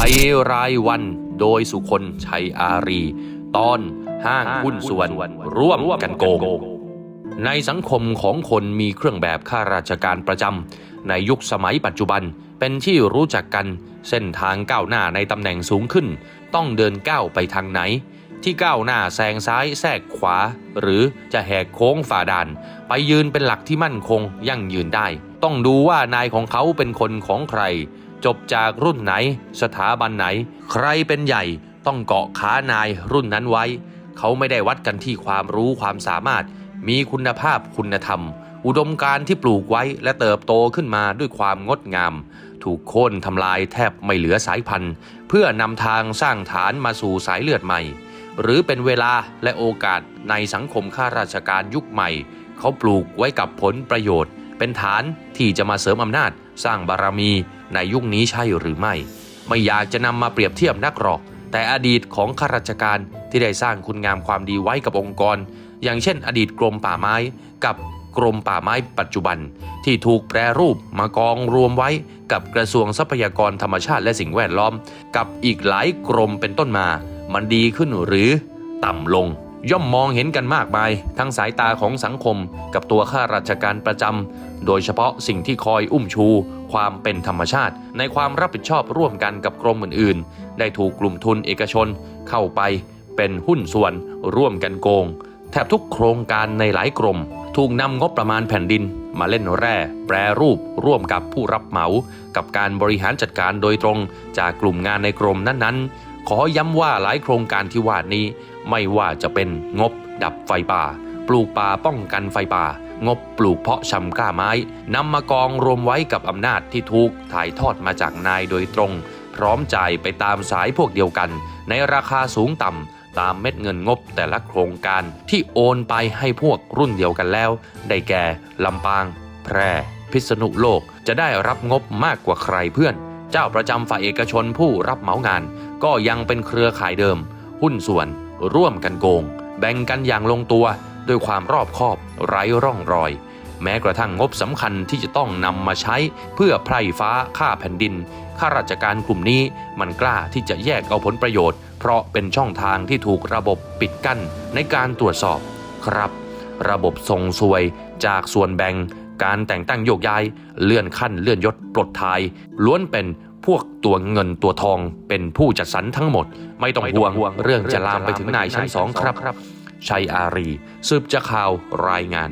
ภัยรายวันโดยสุคนชัยอารี ตอนห้างหุ้นส่วนร่วมกันโกง ในสังคมของคนมีเครื่องแบบข้าราชการประจำในยุคสมัยปัจจุบันเป็นที่รู้จักกันเส้นทางก้าวหน้าในตำแหน่งสูงขึ้น ต้องเดินก้าวไปทางไหน ที่ก้าวหน้าแซงซ้ายแทรกขวา หรือจะแหกโค้งฝ่าด่าน ไปยืนเป็นหลักที่มั่นคงยั่งยืนได้ ต้องดูว่านายของเขาเป็นคนของใคร จบจากรุ่นไหน สถาบันไหน ใครเป็นใหญ่ต้องเกาะขานายรุ่นนั้นไว้ เขาไม่ได้วัดกันที่ความรู้ความสามารถ มีคุณภาพคุณธรรม อุดมการที่ปลูกไว้และเติบโตขึ้นมาด้วยความงดงาม ถูกโค่นทำลายแทบไม่เหลือสายพันธุ์ เพื่อนำทางสร้างฐานมาสู่สายเลือดใหม่ หรือเป็นเวลาและโอกาสในสังคมข้าราชการยุคใหม่ เขาปลูกไว้กับผลประโยชน์ เป็นฐานที่จะมาเสริมอำนาจ สร้างบารมีในยุคนี้ใช่หรือไม่ ไม่อยากจะนำมาเปรียบเทียบนักหรอก แต่อดีตของข้าราชการที่ได้สร้างคุณงามความดีไว้กับองค์กร อย่างเช่น อดีตกรมป่าไม้กับกรมป่าไม้ปัจจุบัน ที่ถูกแปรรูปมากองรวมไว้กับกระทรวงทรัพยากรธรรมชาติและสิ่งแวดล้อม กับอีกหลายกรมเป็นต้นมา มันดีขึ้นหรือต่ำลง ย่อมมองเห็นกันมากมาย ทั้งสายตาของสังคมกับตัวข้าราชการประจำ โดยเฉพาะสิ่งที่คอยอุ้มชู ความเป็นธรรมชาติ ในความรับผิดชอบร่วมกันกับกรมอื่นๆ ได้ถูกกลุ่มทุนเอกชนเข้าไปเป็นหุ้นส่วนร่วมกันโกง แทบทุกโครงการในหลายกรม ถูกนำงบประมาณแผ่นดิน มาเล่นแร่ แปรรูป ร่วมกับผู้รับเหมา กับการบริหารจัดการโดยตรงจากกลุ่มงานในกรมนั้นๆ ขอย้ำว่าหลายโครงการที่ว่านี้ ไม่ว่าจะเป็นงบดับไฟป่า ปลูกป่าป้องกันไฟป่า งบปลูกเพาะชำกล้าไม้นำมากองรวมไว้กับอำนาจที่ถูกถ่ายทอดมาจากนายโดยตรง พร้อมจ่ายไปตามสายพวกเดียวกัน ในราคาสูงต่ำตามเม็ดเงินงบแต่ละโครงการที่โอนไปให้พวกรุ่นเดียวกันแล้ว ได้แก่ลำปาง แพร่ พิษณุโลกจะได้รับงบมากกว่าใครเพื่อน เจ้าประจำฝ่ายเอกชนผู้รับเหมางาน ก็ยังเป็นเครือข่ายเดิม หุ้นส่วน ร่วมกันโกง แบ่งกันอย่างลงตัวด้วยความรอบคอบไร้ร่องรอย แม้กระทั่งงบสำคัญที่จะต้องนำมาใช้เพื่อไพร่ฟ้าค่าแผ่นดินข้าราชการกลุ่มนี้มันกล้าที่จะแยกเอาผลประโยชน์ เพราะเป็นช่องทางที่ถูกระบบปิดกั้นในการตรวจสอบครับ ระบบทรงซวยจากส่วนแบ่ง การแต่งตั้งโยกย้าย เลื่อนขั้นเลื่อนยศปลดทาย ล้วนเป็นพวกตัวเงินตัวทองเป็นผู้จัดสรรทั้งหมด ไม่ต้องห่วงเรื่องจะลามไปถึงนายชั้นสองครับชัยอารี สืบจะข่าวรายงาน